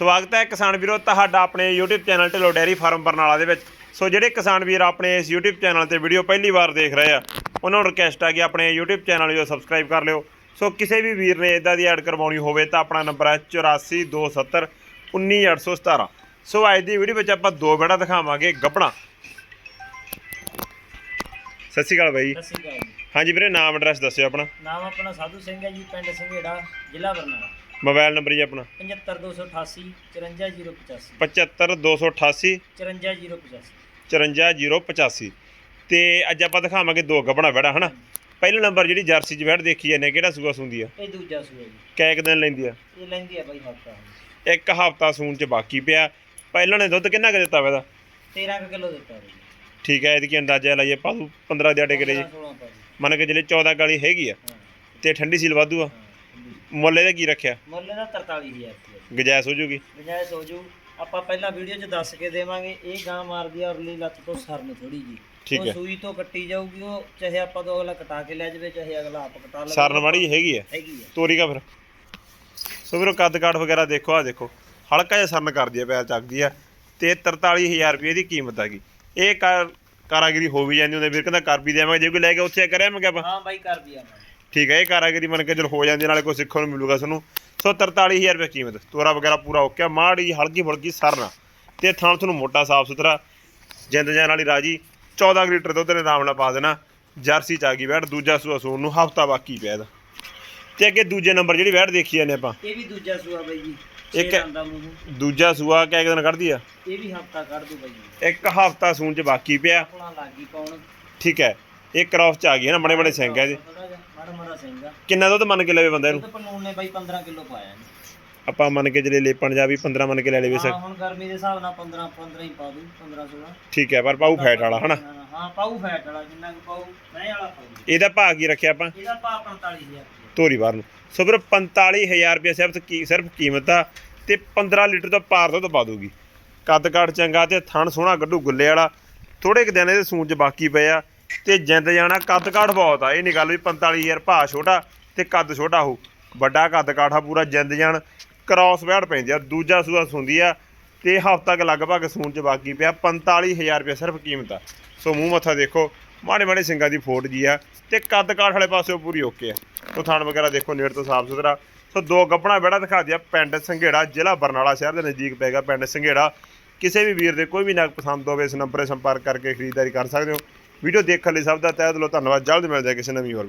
ਸਵਾਗਤ ਹੈ ਕਿਸਾਨ ਵੀਰੋ ਤੁਹਾਡਾ ਆਪਣੇ YouTube channel Dhillon dairy farm Barnala ਦੇ ਵਿੱਚ। ਸੋ ਜਿਹੜੇ ਕਿਸਾਨ ਵੀਰ ਆਪਣੇ ਇਸ YouTube ਚੈਨਲ ਤੇ ਵੀਡੀਓ ਪਹਿਲੀ ਵਾਰ ਦੇਖ ਰਹੇ ਆ, ਉਹਨਾਂ ਨੂੰ ਰਿਕਵੈਸਟ ਆ ਕਿ ਆਪਣੇ YouTube ਚੈਨਲ ਨੂੰ ਸਬਸਕ੍ਰਾਈਬ ਕਰ ਲਿਓ। ਸੋ ਕਿਸੇ ਵੀ ਵੀਰ ਨੇ ਇਦਾਂ ਦੀ ਐਡ ਕਰਵਾਉਣੀ ਹੋਵੇ ਤਾਂ ਆਪਣਾ ਨੰਬਰ ਹੈ 8427 19817 ਸੋ ਅੱਜ ਦੀ ਵੀਡੀਓ ਵਿੱਚ ਆਪਾਂ ਦੋ ਬੇੜਾ ਦਿਖਾਵਾਂਗੇ ਗੱਪਣਾ। ਸਤਿ ਸ਼੍ਰੀ ਅਕਾਲ ਬਾਈ। ਸਤਿ ਸ਼੍ਰੀ ਅਕਾਲ ਹਾਂਜੀ ਵੀਰੇ ਨਾਮ ਐਡਰੈਸ ਦੱਸਿਓ ਆਪਣਾ। ਨਾਮ ਆਪਣਾ ਸਾਧੂ ਸਿੰਘ ਹੈ ਜੀ ਪਿੰਡ ਸਿੰਘੇੜਾ ਜ਼ਿਲ੍ਹਾ ਬਰਨਾਲਾ। ਮੋਬਾਈਲ ਨੰਬਰ ਜੀ ਆਪਣਾ। 75288 54085 75288 54085 54085 ਤੇ ਅੱਜ ਆਪਾਂ ਦਿਖਾਵਾਂਗੇ ਦੋ ਗੱਬਣਾ ਬੈੜਾ ਹਨਾ? ਪਹਿਲਾ ਨੰਬਰ ਜਿਹੜੀ ਜਰਸੀ ਚ ਬੈੜ ਦੇਖੀ ਜਾਂਦੇ ਕਿਹੜਾ ਸੂਆ ਸੁੰਦੀ ਆ? ਇਹ ਦੂਜਾ ਸੂਆ ਜੀ। ਕੈ ਕੁ ਦਿਨ ਲੈਂਦੀ ਆ? ਇਹ ਲੈਂਦੀ ਆ ਬਾਈ ਹਫਤਾ। ਇੱਕ ਹਫਤਾ ਸੂਣ ਚ ਬਾਕੀ ਪਿਆ। ਪਹਿਲਾਂ ਨੇ ਦੁੱਧ ਕਿੰਨਾ ਕੁ ਦਿੱਤਾ ਵਾ ਇਹਦਾ? 13 ਕੁ ਕਿਲੋ ਦਿੱਤਾ ਠੀਕ ਹੈ ਇਹਦੀ ਕੀ ਅੰਦਾਜ਼ਾ ਲਾਈਏ ਪਾਲੂ 15 ਦਿਹਾੜੇ ਕਿਲੇ ਜੀ। 16 ਪਾ ਜੀ। ਮੰਨ ਕੇ ਜਿਹੜੇ 14 ਗਾਲੀ ਹੈਗੀ ਆ ਤੇ ਠੰਡੀ ਸੀਲ ਵਾਧੂ ਆ। ਮੁੱਲ ਇਹਦਾ ਕੀ ਰੱਖਿਆ? ਮੁੱਲ ਦਾ 43000 ਰੁਪਏ। ਗਜੈਸ ਹੋ ਜੂਗੀ? ਗੁੰਜਾਇਸ਼ ਹੋ ਜੂ। ਆਪਾਂ ਪਹਿਲਾਂ ਵੀਡੀਓ 'ਚ ਦੱਸ ਕੇ ਦੇਵਾਂਗੇ ਇਹ ਗਾਂ ਮਾਰਦੀ ਆ ਉਰਲੀ ਲੱਤ ਤੋਂ ਸਰਨ ਥੋੜੀ ਜੀ ਠੀਕ ਉਹ ਹੈ। ਸੂਈ ਤੋਂ ਕੱਟੀ ਜਾਊਗੀ ਉਹ ਚਾਹੇ ਆਪਾਂ ਤੋਂ ਅਗਲਾ ਕਟਾ ਕੇ ਲੈ ਜਾਵੇ ਚਾਹੇ ਅਗਲਾ ਆਪ ਕਟਾ ਲਵੇ। ਸਰਨ ਵਾਲੀ ਹੈਗੀ ਆ। ਹੈਗੀ ਆ। ਤੋਰੀ ਕਾ ਫਿਰ। ਸੋ ਵੀਰੋ ਕੱਦ ਕਾਠ ਵਗੈਰਾ ਦੇਖੋ ਆ ਦੇਖੋ। ਹਲਕਾ ਜਿਹਾ ਸਰਨ ਕਰਦੀ ਆ ਪੈਰ ਚੱਕਦੀ ਆ। ਤੇ 43000 ਰੁਪਏ ਦੀ ਕੀਮਤ ਹੈਗੀ। ਇਹ ਕਾਰ ਕਾਰਾਗਰੀ ਹੋ ਵੀ ਜਾਂਦੀ ਹੁੰਦੀ ਵੀਰ ਕਹਿੰਦਾ ਕਰ ਵੀ ਦੇਵਾਂਗੇ ਜੇ ਕੋਈ ਲੈ ਕੇ ਉੱਥੇ ਕਰਿਆ ਮੈਂ ਆਪਾਂ। ਹਾਂ ਬਾਈ ਕਰ ਦਿਆ ਮੈਂ ਠੀਕ ਹੈ ਇਹ ਕਾਰਾਗਰੀ ਮੰਨ ਕੇ ਚਲ ਹੋ ਜਾਂਦੀ ਨਾਲੇ ਕੋਈ ਸਿੱਖਣ ਨੂੰ ਮਿਲੂਗਾ ਤੁਹਾਨੂੰ ਸੋ 43000 ਰੁਪਏ ਕੀਮਤ ਤੋਰਾ ਵਗੈਰਾ ਪੂਰਾ ਓਕੇ ਆ ਮਾੜੀ ਹਲਕੀ ਫੁਲਕੀ ਸਰਨਾ। ਤੇ ਥਾਂ ਤੁਹਾਨੂੰ ਮੋਟਾ ਸਾਫ਼ ਸੁਥਰਾ ਜਿੰਦ ਜਾਨ ਵਾਲੀ ਰਾਜੀ 14 ਕੁ ਲੀਟਰ ਦੁੱਧ ਨੇ ਆਰਾਮ ਨਾਲ ਪਾ ਦੇਣਾ ਜਰਸੀ ਚ ਆ ਗਈ ਵੈਟ ਦੂਜਾ ਸੂਆ ਸੂਣ ਨੂੰ ਹਫਤਾ ਬਾਕੀ ਪਿਆ ਇਹਦਾ। ਤੇ ਅੱਗੇ ਦੂਜੇ ਨੰਬਰ ਜਿਹੜੀ ਵੈਟ ਦੇਖੀ ਜਾਂਦੇ ਆਪਾਂ। ਇਹ ਵੀ ਦੂਜਾ ਸੂਆ ਬਾਈ ਜੀ ਇੱਕ- ਇੱਕ ਮੂੰਹ ਦੂਜਾ ਸੂਆ ਕਿਆ ਦਿਨ ਕੱਢਦੀ ਆ? ਇਹ ਵੀ ਹਫਤਾ ਕੱਢ ਦੂ ਬਾਈ ਜੀ। ਇੱਕ ਹਫਤਾ ਸੂਣ ਚ ਬਾਕੀ ਪਿਆ। ਆਪਣਾ ਲਾਗੀ ਪਾਉਣ ਠੀਕ ਹੈ ਇਹ ਕ੍ਰਾਸ ਚ ਆ ਗਈ ਹੈ ਨਾ ਬੜੇ ਬੜੇ ਸਿੰਘ ਮਾੜਾ ਮਾੜਾ ਸਿੰਘ ਆ। ਕਿੰਨਾ ਦੁੱਧ ਮੰਨ ਕੇ ਲਵੇ ਬੰਦੇ ਨੂੰ ਦੁੱਧ ਪਲੂਣ ਨੇ ਬਾਈ 15 ਕਿਲੋ ਪਾਇਆ ਆਪਾਂ ਮੰਨ ਕੇ ਚਲੇ ਲੇਪਣ ਜਾ ਵੀ 15 ਮੰਨ ਕੇ ਲੈ ਲਵੇ ਹਾਂ ਸਰ। ਹੁਣ ਗਰਮੀ ਦੇ ਹਿਸਾਬ ਨਾਲ 15 15 ਹੀ ਪਾ ਦੂ 15 16 ਠੀਕ ਹੈ ਪਰ ਪਾਉ ਫੈਟ ਵਾਲਾ ਹਨਾ? ਹਾਂ ਪਾਉ ਫੈਟ ਵਾਲਾ ਜਿੰਨਾ ਕੁ ਪਾਉ ਮੈਂ ਵਾਲਾ ਪਾਉ ਇਹਦਾ ਭਾਅ ਕੀ ਰੱਖਿਆ ਆਪਾਂ? ਇਹਦਾ ਪਾ 45000 ਰੁਪਏ ਧੋਰੀ ਬਾਰ ਨੂੰ। ਸੋ ਫਿਰ 45000 ਰੁਪਏ ਸਿਰਫ ਕੀ ਸਿਰਫ ਕੀਮਤ ਆ ਤੇ 15 ਲੀਟਰ ਤੋਂ ਪਾਰ ਦੁੱਧ ਪਾ ਦੂਗੀ ਕੱਦ ਕਾਠ ਚੰਗਾ ਤੇ ਥਣ ਸੋਹਣਾ ਗੱਡੂ ਗੁੱਲੇ ਵਾਲਾ। ਥੋੜੇ ਕੁ ਦਿਨ ਇਹਦੇ ਸੂਣ ਚ ਬਾਕੀ ਪਏ ਆ ਤੇ ਜਿੰਦ ਜਾਣਾ ਕੱਦ ਕਾਠ ਬਹੁਤ ਆ। ਇਹ ਨਹੀਂ ਗੱਲ ਵੀ 45000 ਭਾਅ ਛੋਟਾ ਤੇ ਕੱਦ ਛੋਟਾ ਹੋ ਵੱਡਾ ਕੱਦ ਕਾਠ ਪੂਰਾ ਜਿੰਦ ਜਾਣ। ਕ੍ਰਾਸ ਵੈੜ ਪੈਂਦੀ ਆ ਦੂਜਾ ਸੂਆ ਸੁੰਦੀ ਆ ਤੇ ਹਫ਼ਤਾ ਕ ਲਗਭਗ ਸੂਣ ਚ ਬਾਕੀ ਪਿਆ। 45000 ਰੁਪਏ ਸਿਰਫ ਕੀਮਤ ਆ। ਸੋ ਮੂੰਹ ਮੱਥਾ ਦੇਖੋ, ਮਾੜੇ ਮਾੜੇ ਸਿੰਘਾਂ ਦੀ ਫੋਟ ਜੀ ਆ, ਤੇ ਕੱਦ ਕਾਠ ਵਾਲੇ ਉਹ ਪੂਰੀ ਓਕੇ ਆ। ਉਹ ਥਾਣ ਵਗੈਰਾ ਦੇਖੋ, ਨੇੜ ਤੋਂ ਸਾਫ਼ ਸੁਥਰਾ। ਸੋ ਦੋ ਗੱਪਣਾ ਬੇੜਾ ਦਿਖਾ ਦਿਆ, ਪਿੰਡ ਸੰਘੇੜਾ, ਜ਼ਿਲ੍ਹਾ ਬਰਨਾਲਾ ਸ਼ਹਿਰ ਦੇ ਨਜ਼ਦੀਕ ਪੈਗਾ ਪਿੰਡ ਸੰਘੇੜਾ। ਕਿਸੇ ਵੀ ਵੀਰ ਦੇ ਕੋਈ ਵੀ ਨਗ ਪਸੰਦ ਹੋਵੇ, ਇਸ ਨੰਬਰ 'ਤੇ ਸੰਪਰਕ ਕਰਕੇ ਖਰੀਦਦਾਰੀ ਕਰ ਸਕਦੇ ਹੋ। ਵੀਡੀਓ ਦੇਖਣ ਲਈ ਸਭ ਦਾ ਤਹਿ ਦਿਲੋਂ ਧੰਨਵਾਦ, ਜਲਦ ਮਿਲਦੇ ਹਾਂ ਕਿਸੇ ਨਵੀਂ ਹੋਰ